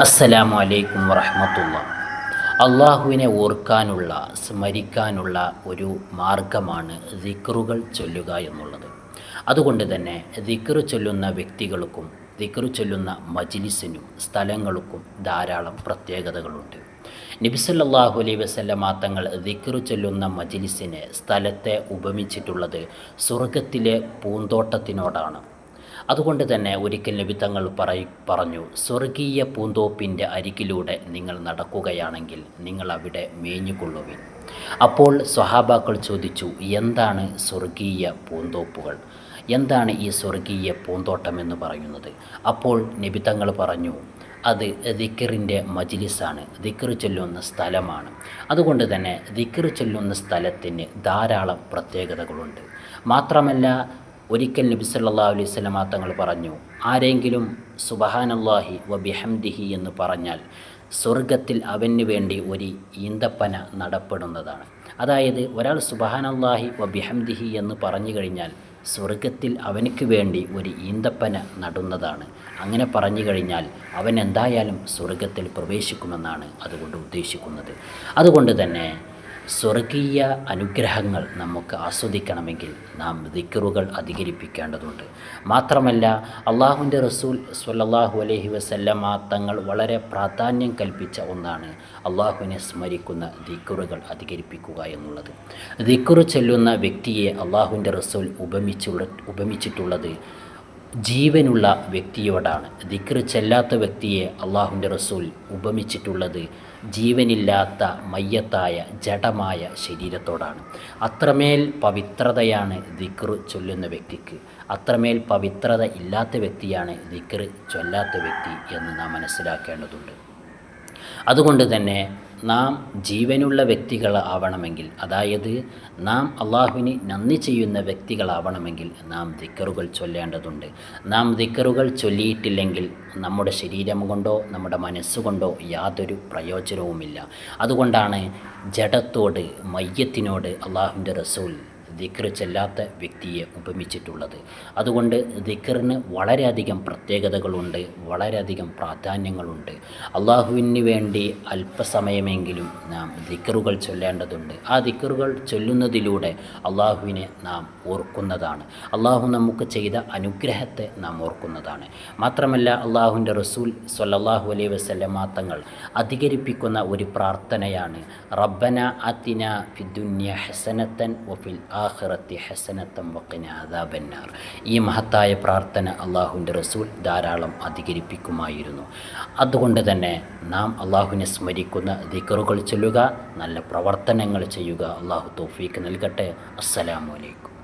അസ്സലാമു അലൈക്കും വറഹമത്തുള്ള. അള്ളാഹുവിനെ ഓർക്കാനുള്ള സ്മരിക്കാനുള്ള ഒരു മാർഗമാണ് ദിക്റുകൾ ചൊല്ലുക എന്നുള്ളത്. അതുകൊണ്ട് തന്നെ ദിക്റ് ചൊല്ലുന്ന വ്യക്തികൾക്കും ദിക്റ് ചൊല്ലുന്ന മജിലിസിനും സ്ഥലങ്ങൾക്കും ധാരാളം പ്രത്യേകതകളുണ്ട്. നബിസല്ലാഹു അലൈ വസല്ലമ തങ്ങൾ ദിക്റ് ചൊല്ലുന്ന മജിലിസിനെ സ്ഥലത്തെ ഉപമിച്ചിട്ടുള്ളത് സ്വർഗത്തിലെ പൂന്തോട്ടത്തിനോടാണ്. അതുകൊണ്ട് തന്നെ ഒരിക്കൽ നബിത്തങ്ങൾ തങ്ങൾ പറഞ്ഞു സ്വർഗീയ പൂന്തോപ്പിന്റെ അരികിലൂടെ നിങ്ങൾ നടക്കുകയാണെങ്കിൽ നിങ്ങൾ അവിടെ മേഞ്ഞുകൊള്ളുവിൻ. അപ്പോൾ സ്വഹാബാക്കൾ ചോദിച്ചു എന്താണ് സ്വർഗീയ പൂന്തോപ്പുകൾ? എന്താണ് ഈ സ്വർഗീയ പൂന്തോട്ടം എന്ന് പറയുന്നത്? അപ്പോൾ നബി തങ്ങൾ പറഞ്ഞു അത് ദിക്കറിന്റെ മജിലിസാണ്. ദിക്കർ ചൊല്ലുന്ന സ്ഥലമാണ്. അതുകൊണ്ട് തന്നെ ദിക്കർ ചൊല്ലുന്ന സ്ഥലത്തിന് ധാരാളം പ്രത്യേകതകളുണ്ട്. മാത്രമല്ല ഒരിക്കൽ നബി സല്ലാ അലൈഹി സ്വലമാ തങ്ങൾ പറഞ്ഞു ആരെങ്കിലും സുബഹാനല്ലാഹി വബിഹംദിഹി ബിഹംദിഹി എന്ന് പറഞ്ഞാൽ സ്വർഗത്തിൽ അവന് വേണ്ടി ഒരു ഈന്തപ്പന നടപ്പെടുന്നതാണ്. അതായത് ഒരാൾ സുബഹാനല്ലാഹി വബിഹംദിഹി ബിഹംദിഹി എന്ന് പറഞ്ഞു കഴിഞ്ഞാൽ സ്വർഗത്തിൽ അവനക്ക് വേണ്ടി ഒരു ഈന്തപ്പന നടുന്നതാണ്. അങ്ങനെ പറഞ്ഞു കഴിഞ്ഞാൽ അവൻ എന്തായാലും സ്വർഗത്തിൽ പ്രവേശിക്കുമെന്നാണ് അതുകൊണ്ട് ഉദ്ദേശിക്കുന്നത്. അതുകൊണ്ട് തന്നെ സ്വർഗീയ അനുഗ്രഹങ്ങൾ നമുക്ക് ആസ്വദിക്കണമെങ്കിൽ നാം ദിക്കറുകൾ അധികരിപ്പിക്കേണ്ടതുണ്ട്. മാത്രമല്ല അള്ളാഹുവിന്റെ റസൂൽ സ്വല്ലല്ലാഹു അലഹി വസല്ലമ തങ്ങൾ വളരെ പ്രാധാന്യം കൽപ്പിച്ച ഒന്നാണ് അള്ളാഹുവിനെ സ്മരിക്കുന്ന ദിക്കറുകൾ അധികരിപ്പിക്കുക എന്നുള്ളത്. ദിക്കറു ചെല്ലുന്ന വ്യക്തിയെ അള്ളാഹുവിന്റെ റസൂൽ ഉപമിച്ചു ഉപമിച്ചിട്ടുള്ളത് ജീവനുള്ള വ്യക്തിയോടാണ്. ദിക്ർ ചെല്ലാത്ത വ്യക്തിയെ അള്ളാഹുന്റെ റസൂൽ ഉപമിച്ചിട്ടുള്ളത് ജീവനില്ലാത്ത മയ്യത്തായ ജഡമായ ശരീരത്തോടാണ്. അത്രമേൽ പവിത്രതയാണ് ദിക്ർ ചൊല്ലുന്ന വ്യക്തിക്ക്. അത്രമേൽ പവിത്രത ഇല്ലാത്ത വ്യക്തിയാണ് ദിക്ർ ചൊല്ലാത്ത വ്യക്തി എന്ന് നാം മനസ്സിലാക്കേണ്ടതുണ്ട്. അതുകൊണ്ട് തന്നെ നാം ജീവനുള്ള വ്യക്തികളാവണമെങ്കിൽ അതായത് നാം അള്ളാഹുവിന് നന്ദി ചെയ്യുന്ന വ്യക്തികളാവണമെങ്കിൽ നാം ദിക്കറുകൾ ചൊല്ലേണ്ടതുണ്ട്. നാം ദിക്കറുകൾ ചൊല്ലിയിട്ടില്ലെങ്കിൽ നമ്മുടെ ശരീരം കൊണ്ടോ നമ്മുടെ മനസ്സുകൊണ്ടോ യാതൊരു പ്രയോജനവുമില്ല. അതുകൊണ്ടാണ് ജഡത്തോട് മയ്യത്തിനോട് അള്ളാഹുവിന്റെ റസൂൽ ദിക്ർ ചെല്ലാത്ത വ്യക്തിയെ ഉപമിച്ചിട്ടുള്ളത്. അതുകൊണ്ട് ദിക്റിന് വളരെയധികം പ്രത്യേകതകളുണ്ട് വളരെയധികം പ്രാധാന്യങ്ങളുണ്ട്. അള്ളാഹുവിന് വേണ്ടി അല്പസമയമെങ്കിലും നാം ദിക്റുകൾ ചൊല്ലേണ്ടതുണ്ട്. ആ ദിക്റുകൾ ചൊല്ലുന്നതിലൂടെ അള്ളാഹുവിനെ നാം ഓർക്കുന്നതാണ്. അള്ളാഹു നമുക്ക് ചെയ്ത അനുഗ്രഹത്തെ നാം ഓർക്കുന്നതാണ്. മാത്രമല്ല അള്ളാഹുവിന്റെ റസൂൽ സൊല്ലാഹു അലൈ വസല്ലമാത്തങ്ങൾ തങ്ങൾ അധികരിപ്പിക്കുന്ന ഒരു പ്രാർത്ഥനയാണ് റബ്ബന അതിന ഫിദുന്യ ഹസനത്തൻ വഫിൽ ആഖിറത്തി ഹസനത്തം വക്കിന് അദാബന്നാർ. ഈ മഹത്തായ പ്രാർത്ഥന അള്ളാഹുവിന്റെ റസൂൽ ധാരാളം അധികരിപ്പിക്കുമായിരുന്നു. അതുകൊണ്ട് തന്നെ നാം അള്ളാഹുവിനെ സ്മരിക്കുന്ന ദിക്കറുകൾ ചൊല്ലുക നല്ല പ്രവർത്തനങ്ങൾ ചെയ്യുക. അള്ളാഹു തോഫീക്ക് നൽകട്ടെ. അസ്സലാമു അലൈക്കും.